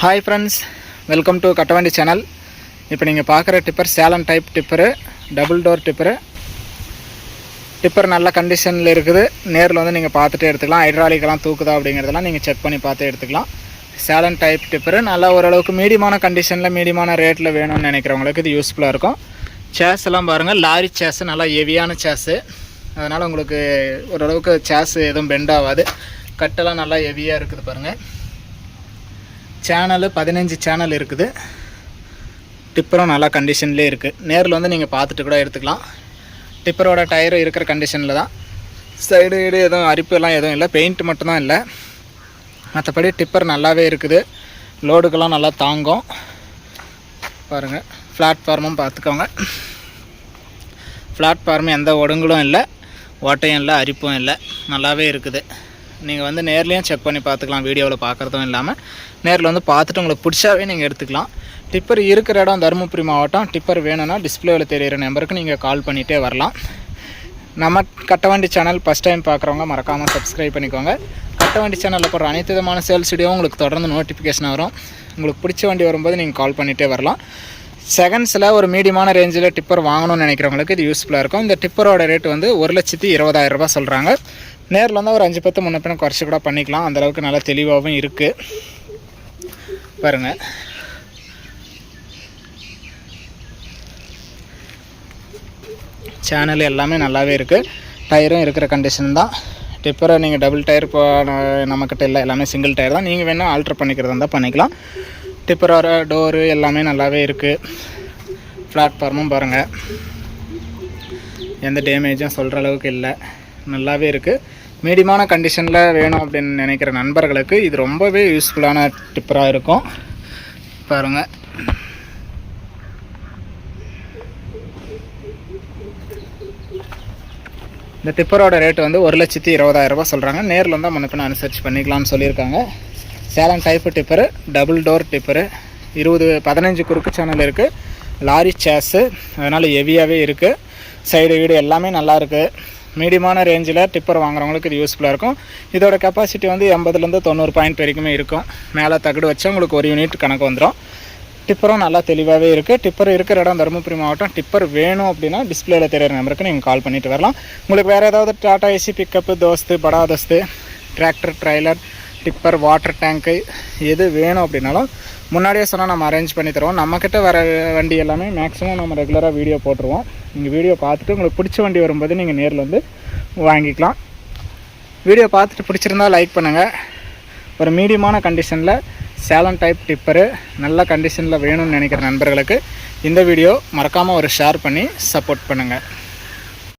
Hi friends welcome to Kattavandi channel இப்போ நீங்கள் பார்க்குற tipper Salem type tipper double door tipper tipper நல்ல கண்டிஷனில் இருக்குது. நேரில் வந்து நீங்கள் பார்த்துட்டு எடுத்துக்கலாம். ஹைட்ராலிக்கெல்லாம் தூக்குதா அப்படிங்கிறதெல்லாம் நீங்கள் செக் பண்ணி பார்த்து எடுத்துக்கலாம். சேலம் டைப் டிப்பரு நல்லா ஓரளவுக்கு மீடியமான கண்டிஷனில் மீடியமான ரேட்டில் வேணும்னு நினைக்கிறவங்களுக்கு இது யூஸ்ஃபுல்லாக இருக்கும். சேஸ் எல்லாம் பாருங்கள் லாரி சேஸு நல்லா ஹெவியான சேஸு அதனால் உங்களுக்கு ஓரளவுக்கு சேஸ் எதுவும் பெண்ட் ஆகாது. கட்டெல்லாம் நல்லா ஹெவியாக இருக்குது பாருங்கள் சேனலு பதினஞ்சு சேனல் இருக்குது. டிப்பரும் நல்லா கண்டிஷன்லேயே இருக்குது நேரில் வந்து நீங்கள் பார்த்துட்டு கூட எடுத்துக்கலாம். டிப்பரோட டயரும் இருக்கிற கண்டிஷனில் தான். சைடு வீடு எதுவும் அரிப்புலாம் எதுவும் இல்லை. பெயிண்ட் மட்டும்தான் இல்லை. மற்றபடி டிப்பர் நல்லாவே இருக்குது. லோடுக்கெல்லாம் நல்லா தாங்கும். பாருங்கள் பிளாட்ஃபார்மும் பார்த்துக்கோங்க. பிளாட்ஃபார்ம் எந்த ஒடுங்களும் இல்லை. ஓட்டையும் இல்லை அரிப்பும் இல்லை. நல்லாவே இருக்குது. நீங்கள் வந்து நேர்லேயும் செக் பண்ணி பார்த்துக்கலாம் வீடியோவில் பார்க்குறதும் இல்லாமல் நேரில் வந்து பார்த்துட்டு உங்களுக்கு பிடிச்சாவே நீங்கள் எடுத்துக்கலாம். டிப்பர் இருக்கிற இடம் தருமபுரி மாவட்டம் டிப்பர் வேணும்னா டிஸ்பிளேவில் தெரியிற நம்பருக்கு நீங்கள் கால் பண்ணிகிட்டே வரலாம். நம்ம கட்டவண்டி சேனல் ஃபஸ்ட் டைம் பார்க்குறவங்க மறக்காமல் சப்ஸ்கிரைப் பண்ணிக்கோங்க. கட்டவண்டி சேனலில் போடுற அனைத்து விதமான சேல்ஸ் வீடியோ உங்களுக்கு தொடர்ந்து நோட்டிஃபிகேஷன் வரும். உங்களுக்கு பிடிச்ச வண்டி வரும்போது நீங்கள் கால் பண்ணிகிட்டே வரலாம். செகண்ட்ஸில் ஒரு மீடியமான ரேஞ்சில் டிப்பர் வாங்கணும்னு நினைக்கிறவங்களுக்கு இது யூஸ்ஃபுல்லாக இருக்கும். இந்த டிப்பரோட ரேட் வந்து ஒரு லட்சத்தி இருபதாயிரம் ரூபாய் சொல்கிறாங்க நேரில் வந்தால் ஒரு அஞ்சு பத்து முன்ன பின்ன குறைச்சி கூட பண்ணிக்கலாம். அந்தளவுக்கு நல்லா தெளிவாகவும் இருக்குது பாருங்கள் சேனல் எல்லாமே நல்லாவே இருக்குது டயரும் இருக்கிற கண்டிஷன் தான். டிப்பரை நீங்கள் டபுள் டயர் இப்போ நம்மக்கிட்ட இல்லை. எல்லாமே சிங்கிள் டயர் தான். நீங்கள் வேணால் ஆல்ட்ரு பண்ணிக்கிறதா இருந்தால் பண்ணிக்கலாம். டிப்பரோட டோரு எல்லாமே நல்லாவே இருக்குது பிளாட்ஃபார்மும் பாருங்கள் எந்த டேமேஜும் சொல்கிற அளவுக்கு இல்லை. நல்லாவே இருக்குது மீடியமான கண்டிஷனில் வேணும் அப்படின்னு நினைக்கிற நண்பர்களுக்கு இது ரொம்பவே யூஸ்ஃபுல்லான டிப்பராக இருக்கும். பாருங்கள் இந்த டிப்பரோட ரேட் வந்து ஒரு லட்சத்தி இருபதாயிரம் சொல்கிறாங்க நேரில் வந்தால் முன்னப்பின அனுசரித்து பண்ணிக்கலாம்னு சொல்லியிருக்காங்க. Salem type tipper double door tipper இருபது பதினஞ்சு குறுக்கு சேனல் இருக்குது லாரி சேஸு அதனால் ஹெவியாகவே இருக்குது சைடு வீடு எல்லாமே நல்லாயிருக்கு மீடியமான ரேஞ்சில் டிப்பர் வாங்குறவங்களுக்கு இது யூஸ்ஃபுல்லாக இருக்கும். இதோட கெப்பாசிட்டி வந்து எண்பதுலேருந்து தொண்ணூறு பாயிண்ட் வரைக்குமே இருக்கும். மேலே தகடு வச்சா உங்களுக்கு ஒரு யூனிட் கணக்கு வந்துடும் டிப்பரும் நல்லா தெளிவாகவே இருக்குது டிப்பர் இருக்கிற இடம் தருமபுரி மாவட்டம். டிப்பர் வேணும் அப்படின்னா டிஸ்பிளேல தெரியிற நம்பருக்கு நீங்கள் கால் பண்ணிட்டு வரலாம். உங்களுக்கு வேறு ஏதாவது Tata AC pickup Dost Bada Dost tractor trailer tipper water டேங்க்கு எது வேணும் அப்படின்னாலும் முன்னாடியே சொன்னால் நம்ம அரேஞ்ச் பண்ணி தருவோம். நம்மக்கிட்ட வர வண்டி எல்லாமே மேக்ஸிமம் நம்ம ரெகுலராக வீடியோ போட்டுருவோம். நீங்கள் வீடியோ பார்த்துட்டு உங்களுக்கு பிடிச்ச வண்டி வரும்போது நீங்கள் நேரில் வந்து வாங்கிக்கலாம். வீடியோ பார்த்துட்டு பிடிச்சிருந்தா லைக் பண்ணுங்கள் ஒரு மீடியமான கண்டிஷனில் சேலம் டைப் டிப்பரு நல்ல கண்டிஷனில் வேணும்னு நினைக்கிற நண்பர்களுக்கு இந்த வீடியோ மறக்காமல் ஒரு ஷேர் பண்ணி சப்போர்ட் பண்ணுங்கள்